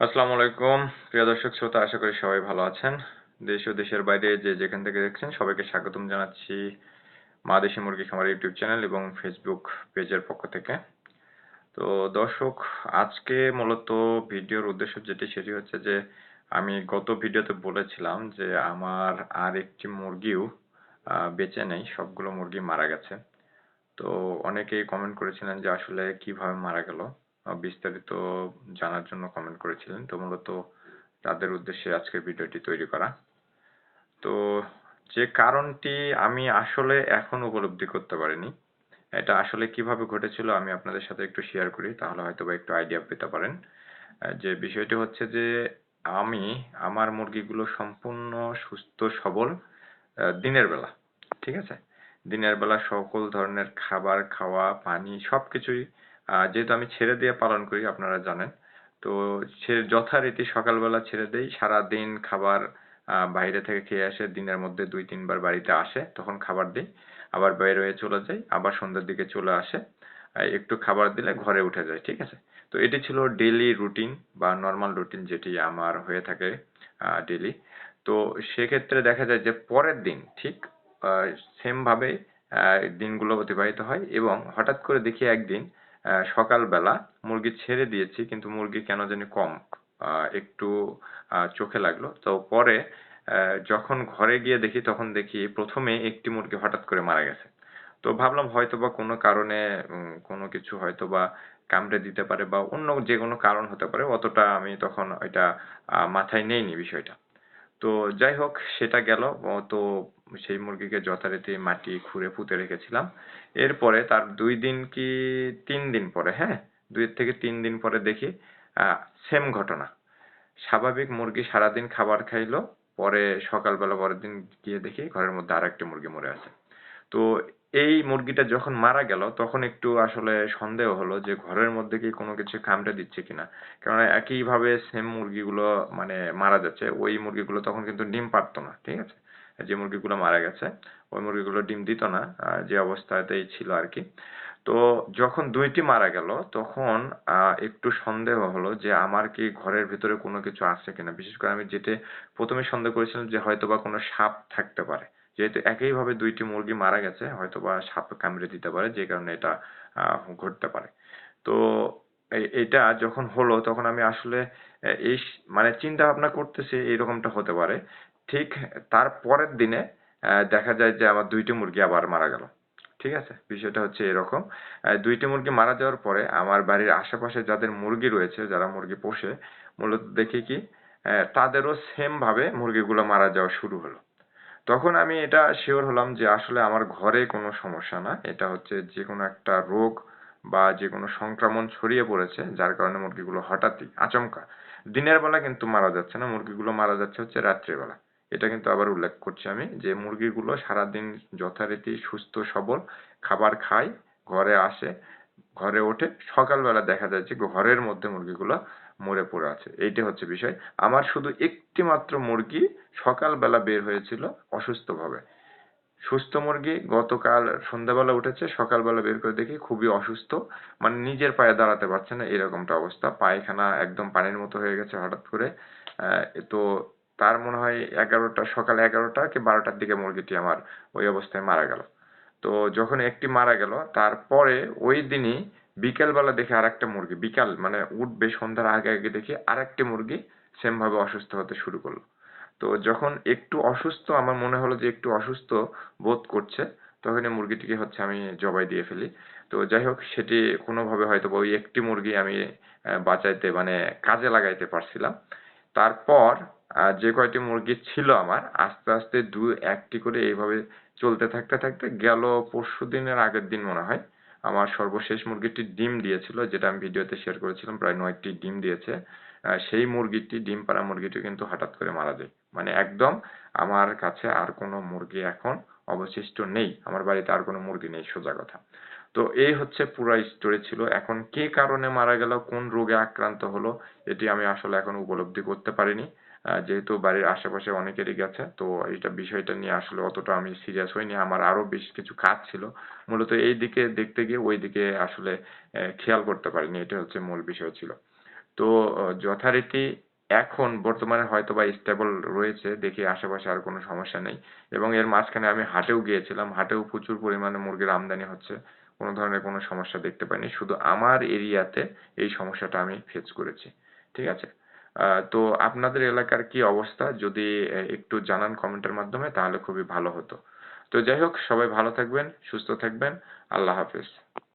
আসসালামু আলাইকুম। প্রিয় দর্শক শ্রোতা, আশা করি সবাই ভালো আছেন। দেশ ও দেশের বাইরে যে যেখান থেকে দেখছেন, সবাইকে স্বাগতম জানাচ্ছি মা দেশি মুরগি খামার ইউটিউব চ্যানেল এবং ফেসবুক পেজের পক্ষ থেকে। তো দর্শক, আজকে মূলত ভিডিওর উদ্দেশ্য যেটি, সেটি হচ্ছে যে, আমি গত ভিডিওতে বলেছিলাম যে, আমার আর একটি মুরগিও বেঁচে নেই, সবগুলো মুরগি মারা গেছে। তো অনেকেই কমেন্ট করেছিলেন যে, আসলে কীভাবে মারা গেল? বিস্তারিত জানার জন্য কমেন্ট করেছিলেন। তো মূলত তাদের উদ্দেশ্যে আজকের ভিডিওটি তৈরি করা। তো যে কারণটি আমি আসলে এখন উপলব্ধি করতে পারিনি, এটা আসলে কীভাবে ঘটেছিল আমি আপনাদের সাথে একটু শেয়ার করি, তাহলে হয়তো বা একটু আইডিয়া পেতে পারেন। যে বিষয়টি হচ্ছে যে আমি, আমার মুরগিগুলো সম্পূর্ণ সুস্থ, সবল দিনের বেলা, ঠিক আছে? দিনের বেলা সকল ধরনের খাবার, খাওয়া, পানি, সবকিছুই যেহেতু আমি ছেড়ে দিয়ে পালন করি, আপনারা জানেন। তো সে যথারীতি সকালবেলা ছেড়ে দেই সারাদিন খাবার বাইরে থেকে খেয়ে আসে, দিনের মধ্যে দুই, তিনবার বাড়িতে আসে, তখন খাবার দিই। আবার বাইরে হয়ে চলে যাই, আবার সন্ধ্যের দিকে চলে আসে একটু খাবার দিলে ঘরে উঠে যায়, ঠিক আছে? তো এটি ছিল ডেলি রুটিন বা নর্মাল রুটিন যেটি আমার হয়ে থাকে ডেলি তো সেক্ষেত্রে দেখা যায় যে পরের দিন ঠিক সেম ভাবে দিনগুলো অতিবাহিত হয় এবং হঠাৎ করে দেখি একদিন সকালবেলা মুরগি ছেড়ে দিয়েছি, কিন্তু মুরগি কেন জানি কম একটু চোখে লাগল। তো পরে যখন ঘরে গিয়ে দেখি, তখন দেখি প্রথমে একটি মুরগি হঠাৎ করে মারা গেছে। তো ভাবলাম হয়তো বা কোনো কারণে কোনো কিছু হয়তো বা কামড়ে দিতে পারে বা অন্য যে কোনো কারণ হতে পারে, অতটা আমি তখন ওইটা মাথায় নেইনি বিষয়টা। তো যাই হোক, সেটা গেল। তো সেই মুরগিকে যথারীতি মাটি খুঁড়ে পুঁতে রেখেছিলাম। এরপরে তার দুই দিন কি তিন দিন পরে হ্যাঁ? দুই থেকে তিন দিন পরে দেখি সেম ঘটনা। স্বাভাবিক মুরগি সারাদিন খাবার খাইলো, পরে সকালবেলা পরের দিন গিয়ে দেখি ঘরের মধ্যে আর একটি মুরগি মরে আছে। তো এই মুরগিটা যখন মারা গেল, তখন একটু আসলে সন্দেহ হলো যে ঘরের মধ্যে কি কোনো কিছু কামড়ে দিচ্ছে কিনা। কেননা একইভাবে সেম মুরগিগুলো মানে মারা যাচ্ছে, ওই মুরগিগুলো তখন কিন্তু ডিম পারতো না, ঠিক আছে? যে মুরগিগুলো মারা গেছে, ওই মুরগিগুলো ডিম দিত না যে অবস্থাতেই ছিল আর কি। তো যখন দুইটি মারা গেল, তখন একটু সন্দেহ হলো যে আমার কি ঘরের ভিতরে কোনো কিছু আছে কিনা। বিশেষ করে আমি যেটা প্রথমে সন্দেহ করেছিলাম যে হয়তো বা কোনো সাপ থাকতে পারে। যেহেতু একইভাবে দুইটি মুরগি মারা গেছে হয়তো বা সাপ কামড়ে দিতে পারে, যে কারণে এটা ঘটতে পারে। তো এটা যখন হলো, তখন আমি আসলে এই মানে চিন্তা ভাবনা করতেছি এরকমটা হতে পারে। ঠিক তার পরের দিনে দেখা যায় যে আমার দুইটি মুরগি আবার মারা গেল। ঠিক আছে? বিষয়টা হচ্ছে এরকম। দুইটি মুরগি মারা যাওয়ার পরে আমার বাড়ির আশেপাশে যাদের মুরগি রয়েছে, যারা মুরগি পোষে, মূলত দেখি কি তাদেরও সেম ভাবে মুরগিগুলো মারা যাওয়া শুরু হলো। তখন আমি এটা শিওর হলাম যে আসলে আমার ঘরে কোনো সমস্যা না। এটা হচ্ছে যে কোনো একটা রোগ বা যে কোনো সংক্রমণ ছড়িয়ে পড়েছে, যার কারণে মুরগিগুলো হঠাৎই আচমকা। দিনের বেলা কিন্তু মারা যাচ্ছে না, মুরগিগুলো মারা যাচ্ছে হচ্ছে রাত্রিবেলা। এটা কিন্তু আবার উল্লেখ করছি আমি যে মুরগিগুলো সারাদিন যথারীতি সুস্থ, সবল খাবার খায়, ঘরে আসে, ঘরে ওঠে, সকালবেলা দেখা যায় যে ঘরের মধ্যে মুরগিগুলো মরে পড়ে আছে। এইটা হচ্ছে বিষয়। আমার শুধু একটি মাত্র মুরগি সকালবেলা বের হয়েছিল অসুস্থভাবে। সুস্থ মুরগি গতকাল সন্ধ্যাবেলা উঠেছে, সকালবেলা বের করে দেখি খুবই অসুস্থ। মানে নিজের পায়ে দাঁড়াতে পারছে না, এরকমটা অবস্থা। পায়খানা একদম পানির মতো হয়ে গেছে হঠাৎ করে। তো তার মনে হয় এগারোটা, সকাল এগারোটা কি বারোটার দিকে মুরগিটি আমার ওই অবস্থায় মারা গেল। তো যখন একটি মারা গেল, তারপরে ওই দিনই বিকেলবেলা দেখি আর একটা মুরগি, বিকাল মানে উঠবে সন্ধ্যার আগে আগে দেখি আর একটি মুরগি সেম ভাবে অসুস্থ হতে শুরু করল। তো যখন একটু অসুস্থ, আমার মনে হলো যে একটু অসুস্থ বোধ করছে তখন এই মুরগিটিকে হচ্ছে আমি জবাই দিয়ে ফেলি। তো যাই হোক, সেটি কোনোভাবে হয়তো ওই একটি মুরগি আমি বাঁচাইতে মানে কাজে লাগাইতে পারছিলাম। তারপর যে কয়টি মুরগি ছিল আমার, আস্তে আস্তে দু একটি করে এইভাবে চলতে থাকতে থাকতে গেল পরশু দিনের আগের দিন মনে হয়, আমার সর্বশেষ মুরগিটি ডিম দিয়েছিল, যেটা আমি ভিডিওতে শেয়ার করেছিলাম, প্রায় নয়টি ডিম দিয়েছে। সেই মুরগিটি, ডিম পাড়া মুরগিটি কিন্তু হঠাৎ করে মারা যায়। মানে একদম আমার কাছে আর কোনো মুরগি এখন অবশিষ্ট নেই, আমার বাড়িতে আর কোনো মুরগি নেই, সোজা কথা। তো এই হচ্ছে পুরো স্টোরি ছিল। এখন কে কারণে মারা গেল, কোন রোগে আক্রান্ত হলো, এটি আমি আসলে এখন উপলব্ধি করতে পারিনি। যেহেতু বাড়ির আশেপাশে অনেকেরই গেছে, তো এইটা বিষয়টা নিয়ে আসলে অতটা আমি সিরিয়াস হইনি। আমার আরও বেশ কিছু কাজ ছিল। মূলত এই দিকে দেখতে গিয়ে ওই দিকে আসলে খেয়াল করতে পারিনি। এটা হচ্ছে মূল বিষয় ছিল। তো যথারীতি এখন বর্তমানে হয়তো বা স্টেবল রয়েছে। দেখি আশেপাশে আর কোনো সমস্যা নেই। এবং এর মাঝখানে আমি হাটেও গিয়েছিলাম। হাটেও প্রচুর পরিমাণে মুরগির আমদানি হচ্ছে। কোনো ধরনের কোনো সমস্যা দেখতে পাইনি। শুধু আমার এরিয়াতে এই সমস্যাটা আমি ফেস করেছি। ঠিক আছে? আহ, তো আপনাদের এলাকার কি অবস্থা? যদি একটু জানান কমেন্টের মাধ্যমে তাহলে খুবই ভালো হতো। তো যাই হোক সবাই ভালো থাকবেন সুস্থ থাকবেন। আল্লাহ হাফেজ।